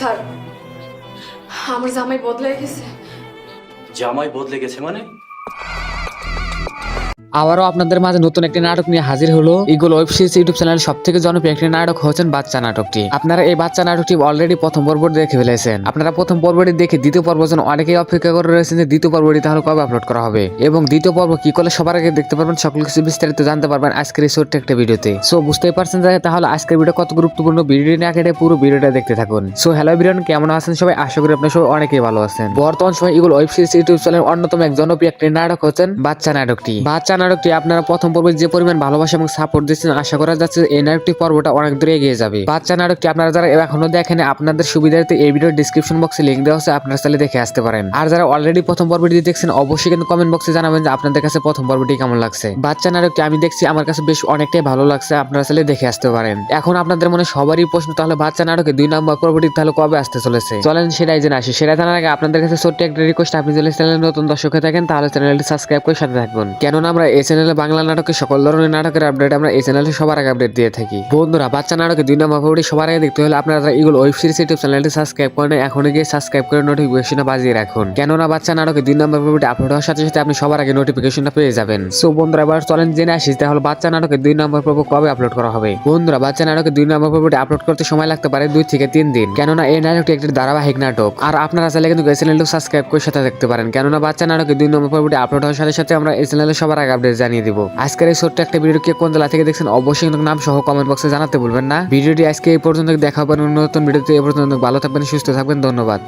Sir আমার জামাই বদলে গেছে। জামাই বদলে গেছে মানে? আবারও আপনাদের মাঝে নতুন একটি নাটক নিয়ে হাজির হলো eagle web series YouTube channel সব থেকে জনপ্রিয় একটি নাটক হচ্ছেন বাচ্চা নাটকটি। আপনারা এই বাচ্চা নাটকটি অলরেডি প্রথম পর্ব দেখে ফেলেছেন। আপনারা প্রথম পর্বটি দেখে দ্বিতীয় পর্ব জন্য অনেকেই অপেক্ষা করে রয়েছেন যে দ্বিতীয় পর্বটি তাহলে কবে আপলোড করা হবে। এবং দ্বিতীয় পর্ব কি করলে সবার আগে দেখতে পারবেন সকল কিছু বিস্তারিত জানতে পারবেন আজকের এই ছোট্ট একটা ভিডিওতে। সো বুঝতেই পারছেন যে তাহলে আজকের ভিডিও কত গুরুত্বপূর্ণ ভিডিও না কেটে পুরো ভিডিওটা দেখতে থাকুন। সো হ্যালো বিরিয়ান কেমন আছেন সবাই? আশা করি আপনার সবাই অনেকেই ভালো আছেন। বর্তমান সময় eagle web series YouTube channel অন্যতম এক জনপ্রিয় একটি নাটক হচ্ছেন বাচ্চা নাটকটি। বাচ্চা নাটকটি আপনারা প্রথম পর্বে যে পরিমাণ ভালোবাসা এবং সাপোর্ট দিচ্ছেন আশা করা যাচ্ছে এই নাটকটি পর্বটা অনেক দূরে এগিয়ে যাবে। বাচ্চা নাটকটি আপনারা যারা এখনও দেখেন আপনাদের সুবিধার্থে এই ভিডিও ডিসক্রিপশন বক্সে লিঙ্ক দেওয়া আছে, আপনারা চাইলে দেখে আসতে পারেন। আর যারা অলরেডি প্রথম পর্বটি দেখছেন, অবশ্যই কিন্তু কমেন্ট বক্সে জানাবেন যে আপনাদের কাছে প্রথম পর্বটি কেমন লাগছে। বাচ্চা নাটকটি আমি দেখছি আমার কাছে বেশ অনেকটাই ভালো লাগছে, আপনারা চাইলে দেখে আসতে পারেন। এখন আপনাদের মনে সবারই প্রশ্ন, তাহলে বাচ্চা নাটকে দুই নম্বর পর্বটি তাহলে কবে আসতে চলেছে? চলেন সেটাই জেনে আসি। সেটা জানার আগে আপনাদের কাছে ছোট্ট একটা রিকোয়েস্ট আপনি যদি চ্যানেলে নতুন দর্শক থাকেন, তাহলে চ্যানেলটি সাবস্ক্রাইব করে সাথে থাকুন কেননা আমরা এই চ্যানেলে বাংলা নাটকের সকল ধরনের নাটকের আপডেট আমরা এই চ্যানেলে সবার আগে আপডেট দিয়ে থাকি। বন্ধুরা, বাচ্চা নাটকে দুই নম্বর পর্বটি সবার আগে দেখতে হলে আপনারা ইগুলো ওয়েব সিরিজ ইউটিউব চ্যানেলটি সাবস্ক্রাইব করেন এখন গিয়ে সাবস্ক্রাইব করে নোটিফিকেশনটা বাজিয়ে রাখুন। কেননা বাচ্চা নাটকে দুই নম্বর পর্বটি আপলোড হওয়ার সাথে সাথে আপনি সবার আগে নোটিফিকেশনটা পেয়ে যাবেন। সো বন্ধুরা, এবার চলেন জেনে আসি তাহলে বাচ্চা নাটকে দুই নম্বর পর্ব কবে আপলোড করা হবে। বন্ধুরা, বাচ্চা নাটকে দুই নম্বর পর্বটি আপলোড করতে সময় লাগতে পারে দুই থেকে তিন দিন। কেননা এই নাটকটি একটি ধারাবাহিক নাটক। আর আপনারা চাইলে কিন্তু এই চ্যানেলটি সাবস্ক্রাইব করে সাথে দেখতে পারেন। কেননা বাচ্চা নাটকে দুই নম্বর পর্বটি আপলোড হওয়ার সাথে সাথে আমরা এই চ্যানেলে সবার আগে আপডেট জানিয়ে দিব। আজকের এই ছোট্ট একটা ভিডিও কে কোন জেলা থেকে দেখছেন অবশ্যই নাম সহ কমেন্ট বক্সে জানাতে ভুলবেন না। ভিডিওটি আজকে এই পর্যন্ত দেখা হবে নতুন ভিডিওতে। এই পর্যন্ত ভালো থাকবেন, সুস্থ থাকবেন, ধন্যবাদ।